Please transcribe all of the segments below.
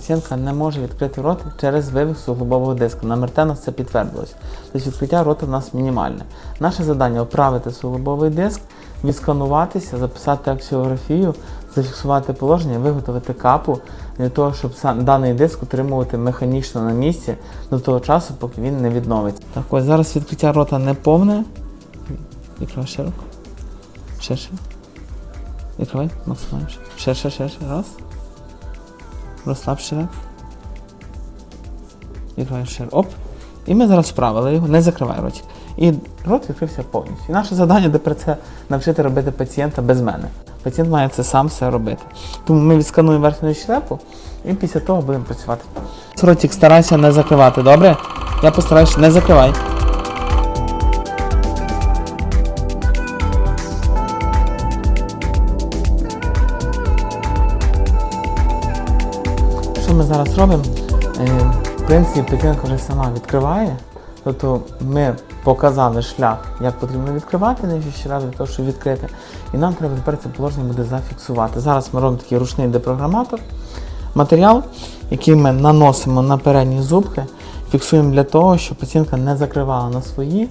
пацієнтка не може відкрити рот через вивих суглобового диска. На МРТ нас це підтвердилось. Тобто відкриття рота в нас мінімальне. Наше завдання оправити суглобовий диск, відскануватися, записати аксіографію, зафіксувати положення, виготовити капу для того, щоб даний диск утримувати механічно на місці до того часу, поки він не відновиться. Так ось зараз відкриття рота не повне. Відкривай широко. Ширше. Відкривай, максимально. Ще, ще. Раз. Розслаб ще раз. Відкривай ще. Оп. І ми зараз вправили його, не закривай ротик. І рот відкрився повністю. І наше завдання тепер це навчити робити пацієнта без мене. Пацієнт має це сам все робити. Тому ми відскануємо верхню щелепу і після того будемо працювати. Ротик старайся не закривати, добре? Я постараюся не закривай. Ми зараз робимо? Е, В принципі, пацієнтка вже сама відкриває. Тобто ми показали шлях, як потрібно відкривати нижче щелепу для того, щоб відкрити. І нам треба тепер це положення буде зафіксувати. Зараз ми робимо такий ручний депрограматор. Матеріал, який ми наносимо на передні зубки, фіксуємо для того, щоб пацієнтка не закривала на свої.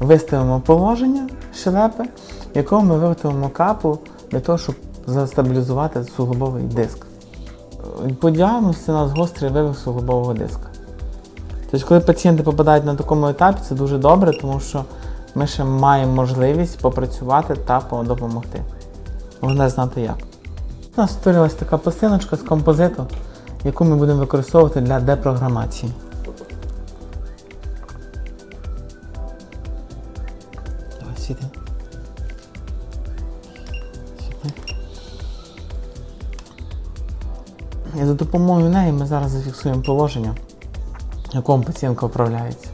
Виставимо положення щелепи, в якому ми виготовимо капу для того, щоб застабілізувати суглобовий диск. По діагнозі у нас гострий вивих суглобового диска. Тобто, коли пацієнти попадають на такому етапі, це дуже добре, тому що ми ще маємо можливість попрацювати та допомогти. Головне знати як. У нас створилась така пластиночка з композиту, яку ми будемо використовувати для депрограмації. Давай сюди. Сюди. І за допомогою неї ми зараз зафіксуємо положення, в якому пацієнтка управляється.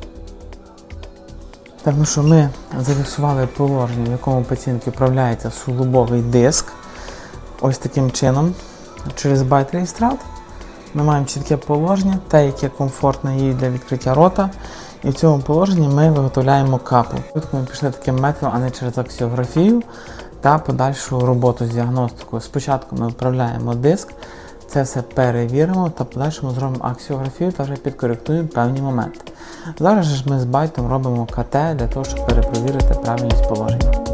Так, що ми зафіксували положення, в якому пацієнтки управляється суглобовий диск. Ось таким чином, через байт-реєстрат. Ми маємо чітке положення, те, яке комфортне їй для відкриття рота. І в цьому положенні ми виготовляємо капу. Тут ми пішли таким методом, а не через аксіографію та подальшу роботу з діагностикою. Спочатку ми вправляємо диск, це все перевіримо та подальшому зробимо аксіографію та вже підкоректуємо певні моменти. Зараз ж ми з байтом робимо КТ для того, щоб перепровірити правильність положення.